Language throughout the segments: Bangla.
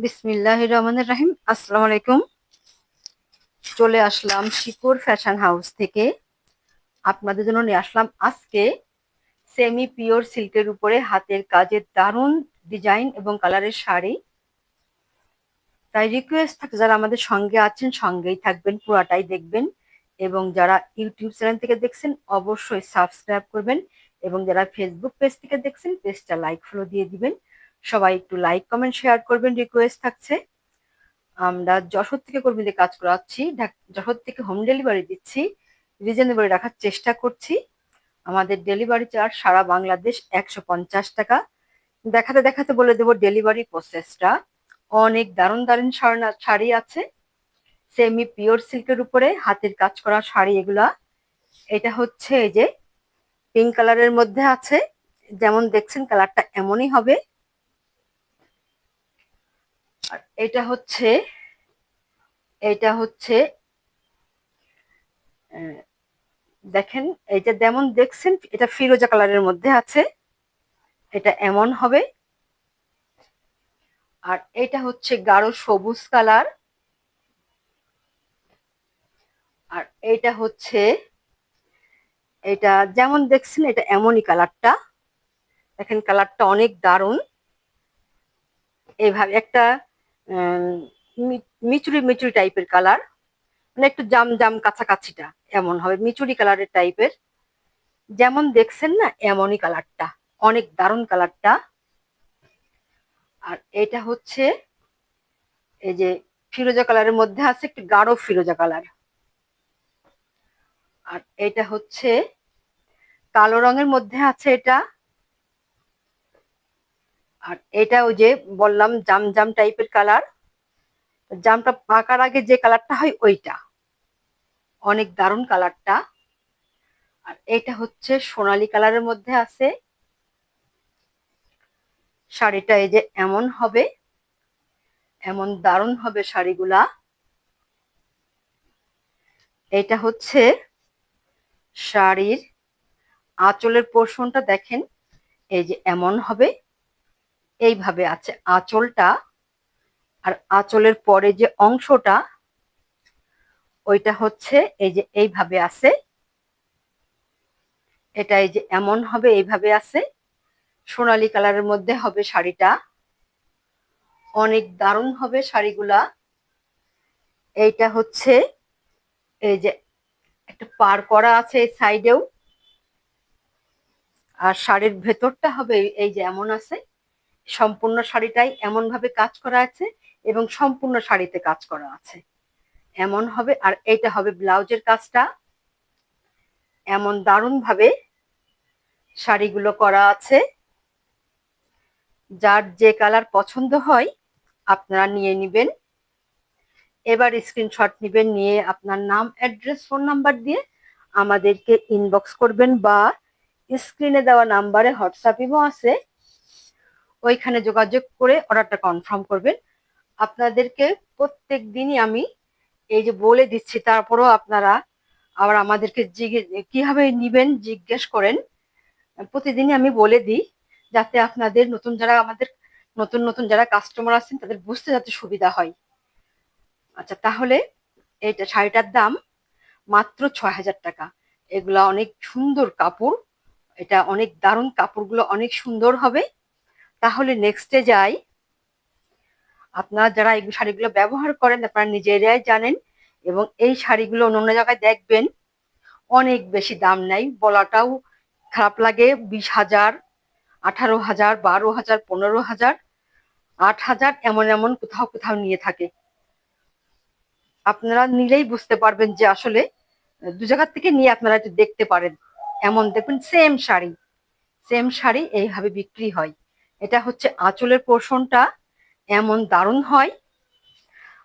বিসমিল্লাহ রহমানের রাহিম। আসসালামু আলাইকুম। চলে আসলাম শিকোর ফ্যাশন হাউস থেকে। আপনাদের জন্য নিয়ে আসলাম আজকে সেমি পিওর সিল্কের উপরে হাতের কাজের দারুণ ডিজাইন এবং কালারের শাড়ি। তাই রিকোয়েস্ট থাকে যারা আমাদের সঙ্গে আছেন, সঙ্গেই থাকবেন, পুরাটাই দেখবেন। এবং যারা ইউটিউব চ্যানেল থেকে দেখছেন, অবশ্যই সাবস্ক্রাইব করবেন। এবং যারা ফেসবুক পেজ থেকে দেখছেন পেজটা লাইক ফলো দিয়ে দিবেন। সবাই একটু লাইক কমেন্ট শেয়ার করবেন রিকোয়েস্ট থাকছে। আমরা যশোর থেকে কর্মীদের কাজ করাচ্ছি যশোর থেকে হোম ডেলিভারি দিচ্ছি রিজনেবল রাখার চেষ্টা করছি। আমাদের ডেলিভারি চার্জ সারা বাংলাদেশ একশো পঞ্চাশ টাকা। দেখাতে দেখাতে বলে দেবো ডেলিভারি প্রসেসটা অনেক দারুণ দারুণ শাড়ি আছে। সেমি পিওর সিল্কের উপরে হাতের কাজ করা শাড়ি এগুলা। এটা হচ্ছে এই যে পিঙ্ক কালারের মধ্যে আছে। যেমন দেখছেন কালারটা এমনই হবে। আর এটা হচ্ছে এটা হচ্ছে দেখেন এটা যেমন দেখছেন, এটা ফিরোজা কালারের মধ্যে আছে, এটা এমন হবে। আর এটা হচ্ছে গাঢ় সবুজ কালার। আর এটা হচ্ছে, এটা যেমন দেখছেন, এটা এমনই কালারটা। দেখেন, কালারটা অনেক দারুণ। এইভাবে একটা মিচুরি মিচুরি টাইপের কালার মানে একটু জাম জাম কাছাকাছিটা, এমন হবে। মিচুরি কালারের টাইপের যেমন দেখছেন না, এমনই কালারটা অনেক দারুণ কালারটা আর এটা হচ্ছে, এই যে ফিরোজা কালারের মধ্যে আছে একটু গাঢ় ফিরোজা কালার আর এটা হচ্ছে, কালো রঙের মধ্যে আছে এটা। আর এটা ওই যে বললাম জাম জাম টাইপের কালার জামটা পাকার আগে যে কালারটা হয় ওইটা। অনেক দারুণ কালারটা আর এটা হচ্ছে সোনালী কালারের মধ্যে আছে। শাড়িটা এই যে এমন হবে। এমন দারুণ হবে শাড়িগুলা। এটা হচ্ছে শাড়ির আঁচলের পোর্শনটা দেখেন। এই যে এমন হবে। এইভাবে আছে। আঁচলটা আর আঁচলের পরে যে অংশটা, ওইটা হচ্ছে এই যে এইভাবে আছে। এটা এই যে এমন হবে, এইভাবে আছে। সোনালি কালারের মধ্যে হবে শাড়িটা। অনেক দারুণ হবে শাড়িগুলা। এইটা হচ্ছে এই যে একটা পার করা আছে সাইডেও। আর শাড়ির ভেতরটা হবে এই যে এমন আছে। সম্পূর্ণ শাড়িটাই এমন ভাবে কাজ করা আছে এবং সম্পূর্ণ শাড়িতে কাজ করা আছে। এমন হবে আর এইটা হবে ব্লাউজের কাজটা। এমন দারুণ ভাবে শাড়িগুলো করা আছে। যার যে কালার পছন্দ হয় আপনারা নিয়ে নেবেন। এবার স্ক্রিনশট নেবেন, নিয়ে আপনার নাম, অ্যাড্রেস, ফোন নাম্বার দিয়ে আমাদেরকে ইনবক্স করবেন বা স্ক্রিনে দেওয়া নাম্বারে হোয়াটসঅ্যাপ ইমো আছে। ওইখানে যোগাযোগ করে অর্ডারটা কনফার্ম করবেন। আপনাদেরকে প্রত্যেক দিনই আমি এই যে বলে দিচ্ছি, তারপরেও আপনারা আবার আমাদেরকে জিজ্ঞে কীভাবে নিবেন জিজ্ঞেস করেন, প্রতিদিনই আমি বলে দিই, যাতে আপনাদের নতুন যারা আমাদের, নতুন নতুন যারা কাস্টমার আছেন, তাদের বুঝতে যাতে সুবিধা হয়। আচ্ছা তাহলে এইটা শাড়িটার দাম মাত্র ছয় হাজার টাকা। এগুলা অনেক সুন্দর কাপড়, এটা অনেক দারুণ কাপড়গুলো অনেক সুন্দর হবে। তাহলে নেক্সটে যাই। আপনারা যারা এই শাড়িগুলো ব্যবহার করেন, আপনারা নিজেরাই জানেন এবং এই শাড়িগুলো অন্য জায়গায় দেখবেন, অনেক বেশি দাম নেয় বলাটাও খারাপ লাগে। বিশ হাজার, আঠারো হাজার, বারো হাজার, পনেরো হাজার, আট হাজার এমন এমন কোথাও কোথাও নিয়ে থাকে। আপনারা নিলেই বুঝতে পারবেন যে আসলে দু জায়গার থেকে নিয়ে আপনারা একটু দেখতে পারেন। এমন দেখবেন সেম শাড়ি। সেম শাড়ি এইভাবে বিক্রি হয়। এটা হচ্ছে আঁচলের পোর্শনটা এমন দারুণ হয়।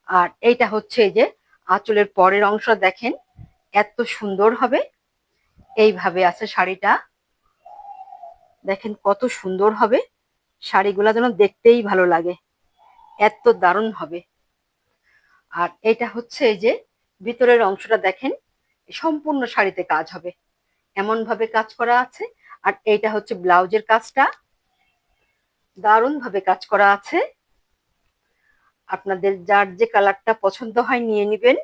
আর এইটা হচ্ছে এই যে আঁচলের পরের অংশ দেখেন, এত সুন্দর হবে। এইভাবে আছে শাড়িটা। দেখেন কত সুন্দর হবে। শাড়িগুলা যেন দেখতেই ভালো লাগে। এত দারুণ হবে। আর এটা হচ্ছে এই যে ভিতরের অংশটা দেখেন, সম্পূর্ণ শাড়িতে কাজ হবে। এমন ভাবে কাজ করা আছে। আর এইটা হচ্ছে ব্লাউজের কাজটা। দারুণ ভাবে কাজ করা আছে। আপনাদের যার যে কালারটা পছন্দ হয় নিয়ে নেবেন।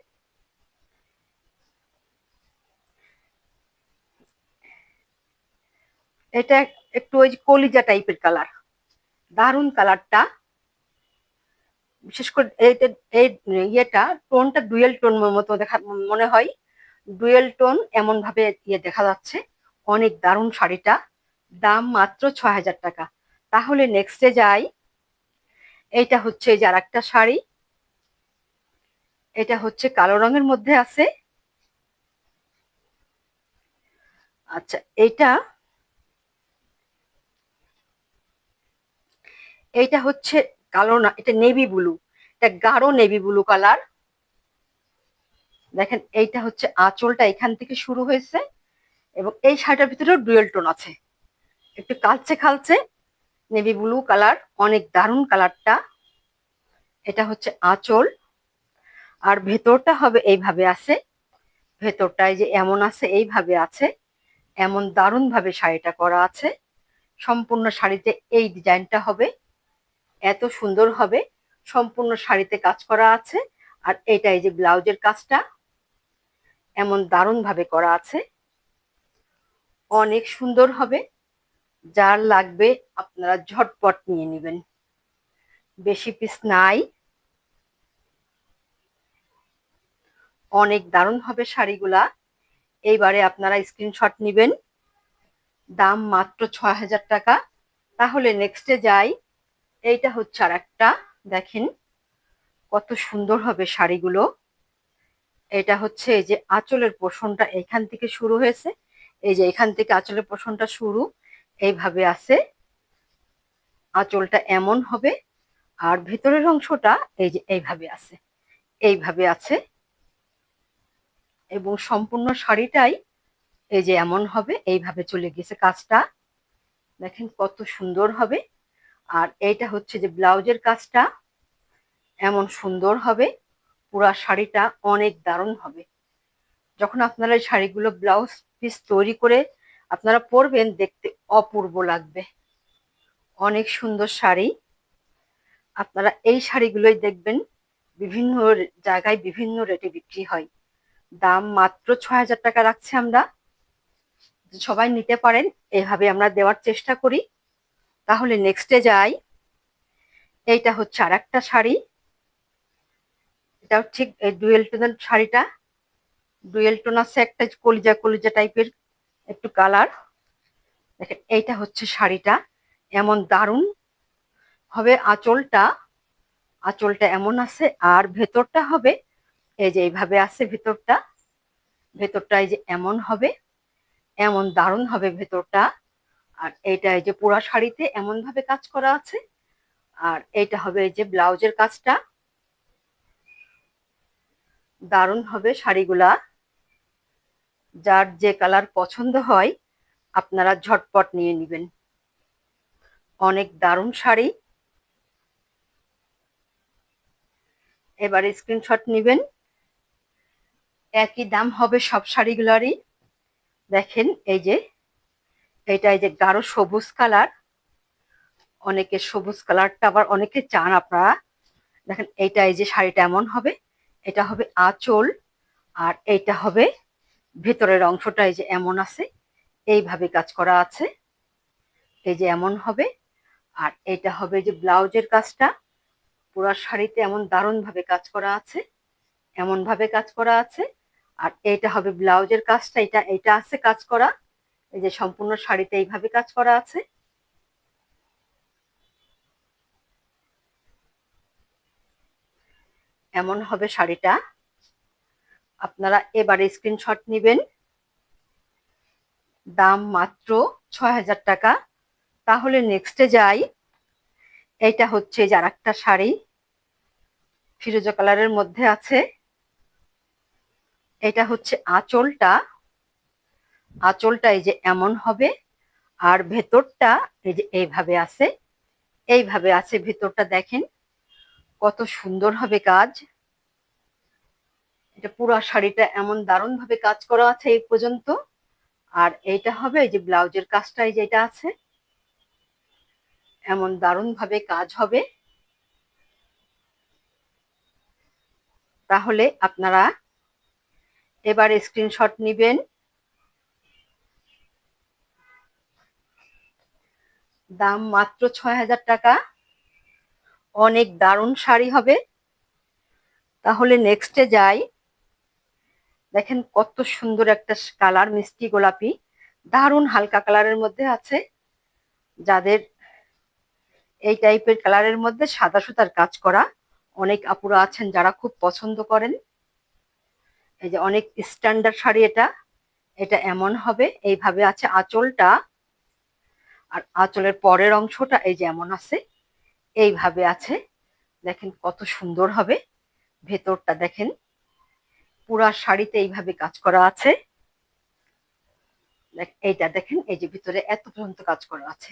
এটা একটু ওই কলিজা টাইপের কালার। দারুণ কালারটা। বিশেষ করে এই ইয়েটা, টোনটা ডুয়েল টোন মতো দেখা, মনে হয়। ডুয়েল টোন এমন ভাবে ইয়ে দেখা যাচ্ছে। অনেক দারুণ শাড়িটা। দাম মাত্র ছয় হাজার টাকা। তাহলে নেক্সটে যাই। এইটা হচ্ছে এই যে আর একটা শাড়ি। এটা হচ্ছে কালো রঙের মধ্যে আছে। আচ্ছা এইটা এইটা হচ্ছে কালো না, এটা নেভি ব্লু এটা গাঢ় নেভি ব্লু কালার দেখেন, এইটা হচ্ছে আঁচলটা এখান থেকে শুরু হয়েছে এবং এই শাড়িটার ভিতরেও ডুয়েল টোন আছে। একটু কালচে খালছে নেভি ব্লু কালার অনেক দারুণ কালারটা এটা হচ্ছে আঁচল। আর ভেতরটা হবে এইভাবে আছে। ভেতরটায় যে এমন আছে, এইভাবে আছে। এমন দারুণ ভাবে শাড়িটা করা আছে। সম্পূর্ণ শাড়িতে এই ডিজাইনটা হবে। এত সুন্দর হবে। সম্পূর্ণ শাড়িতে কাজ করা আছে। আর এটা এই যে ব্লাউজের কাজটা। এমন দারুণ ভাবে করা আছে। অনেক সুন্দর হবে। যার লাগবে আপনারা ঝটপট নিয়ে নেবেন। বেশি পিস নাই। অনেক দারুণ হবে শাড়িগুলা। এইবারে আপনারা স্ক্রিনশট নেবেন। দাম মাত্র ছয় হাজার টাকা। তাহলে নেক্সটে যাই। এইটা হচ্ছে আর একটা দেখেন। কত সুন্দর হবে শাড়িগুলো। এটা হচ্ছে এই যে আঁচলের পোষণটা এখান থেকে শুরু হয়েছে। এই যে এখান থেকে আঁচলের পোষণটা শুরু। এইভাবে আছে। আঁচলটা এমন হবে আর ভেতরের অংশটা এই যে এইভাবে আছে। এইভাবে আছে। এবং সম্পূর্ণ শাড়িটাই এই যে এমন হবে, এইভাবে চলে গেছে কাজটা। দেখেন কত সুন্দর হবে। আর এইটা হচ্ছে যে ব্লাউজের কাজটা। এমন সুন্দর হবে। পুরা শাড়িটা অনেক দারুণ হবে। যখন আপনারা এই শাড়িগুলো ব্লাউজ পিস তৈরি করে আপনারা পরবেন, দেখতে অপূর্ব লাগবে। অনেক সুন্দর শাড়ি। আপনারা এই শাড়িগুলোই দেখবেন, বিভিন্ন জায়গায় বিভিন্ন রেটে বিক্রি হয়। দাম মাত্র ছয় হাজার টাকা রাখছি আমরা। সবাই নিতে পারেন, এভাবে আমরা দেওয়ার চেষ্টা করি। তাহলে নেক্সটে যাই। এইটা হচ্ছে আর একটা শাড়ি। এটাও ঠিক, এই ডুয়েল টোনের শাড়িটা। ডুয়েল টোন আছে একটা কলিজা কলিজা টাইপের একটু কালার দেখেন, এইটা হচ্ছে শাড়িটা। এমন দারুণ হবে আঁচলটা। আঁচলটা এমন আছে, আর ভেতরটা হবে, এই যে এইভাবে আছে ভেতরটা। ভেতরটা এই যে এমন হবে, এমন দারুণ হবে ভেতরটা। আর এইটা এই যে পুরা শাড়িতে এমন ভাবে কাজ করা আছে। আর এইটা হবে এই যে ব্লাউজের কাজটা। দারুণ হবে শাড়িগুলা। যার যে কালার পছন্দ হয়, আপনারা ঝটপট নিয়ে নেবেন। অনেক দারুণ শাড়ি। এবার স্ক্রিনশট নেবেন। একই দাম হবে সব শাড়িগুলারই। দেখেন, এই যে এটা এই যে গাঢ় সবুজ কালার। অনেকে সবুজ কালারটা আবার অনেকে চান আপনারা। দেখেন এইটা এই যে শাড়িটা এমন হবে, এটা হবে আঁচল আর এইটা হবে ভেতরের অংশটা এই যে এমন আছে, এইভাবে কাজ করা আছে, এই যে এমন হবে, আর এটা হবে যে ব্লাউজের কাজটা, পুরা শাড়িতে এমন দারুণ ভাবে কাজ করা আছে এমন ভাবে কাজ করা আছে, আর এটা হবে ব্লাউজের কাজটা, এটা এটা আছে কাজ করা, এই যে সম্পূর্ণ শাড়িতে এইভাবে কাজ করা আছে। এমন হবে শাড়িটা। আপনারা এবারে স্ক্রিনশট নেবেন। দাম মাত্র ছয় হাজার টাকা। তাহলে নেক্সটে যাই। এইটা হচ্ছে যার একটা শাড়ি। ফিরোজা কালারের মধ্যে আছে। এটা হচ্ছে আঁচলটা। আঁচলটা এই যে এমন হবে। আর ভেতরটা এই যে এইভাবে আছে। এইভাবে আছে, ভেতরটা দেখেন। কত সুন্দর হবে কাজ। এটা পুরো শাড়িটা এমন দারুণ ভাবে কাজ করা আছে এই পর্যন্ত। আর এইটা হবে এই যে ব্লাউজের কাজটা, এই যেটা আছে। এমন দারুণ ভাবে কাজ হবে। তাহলে আপনারা এবার স্ক্রিনশট নেবেন। দাম মাত্র ছয় হাজার টাকা। অনেক দারুণ শাড়ি হবে। তাহলে নেক্সটে যাই। দেখেন কত সুন্দর একটা কালার, মিষ্টি গোলাপি। দারুণ হালকা কালারের মধ্যে আছে। যাদের এই টাইপের কালারের মধ্যে সাদা সুতার কাজ করা, অনেক আপুরা আছেন যারা খুব পছন্দ করেন। এই যে অনেক স্ট্যান্ডার্ড শাড়ি এটা। এটা এমন হবে, এইভাবে আছে আঁচলটা। আর আঁচলের পরের অংশটা এই যে এমন আছে, এইভাবে আছে। দেখেন কত সুন্দর হবে। ভেতরটা দেখেন। পুরা শাড়িতে এইভাবে কাজ করা আছে। এইটা দেখেন, এই যে ভিতরে এত পর্যন্ত কাজ করা আছে।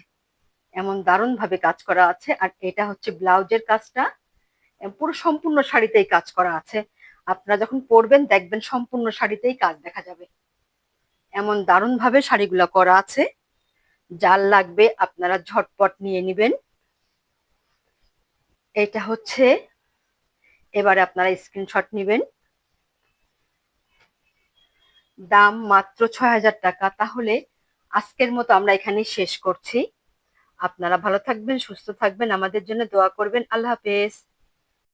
এমন দারুণ ভাবে কাজ করা আছে, আর এটা হচ্ছে ব্লাউজের কাজটা। পুরো সম্পূর্ণ শাড়িতেই কাজ করা আছে। আপনারা যখন পরবেন, দেখবেন সম্পূর্ণ শাড়িতেই কাজ দেখা যাবে। এমন দারুণ ভাবে শাড়িগুলো করা আছে। জাল লাগবে আপনারা ঝটপট নিয়ে নেবেন। এটা হচ্ছে, এবারে আপনারা স্ক্রিনশট নেবেন। দাম মাত্র ছয় হাজার টাকা। তাহলে আজকের মতো আমরা এখানেই শেষ করছি। আপনারা ভালো থাকবেন, সুস্থ থাকবেন। আমাদের জন্য দোয়া করবেন। আল্লাহ হাফেজ।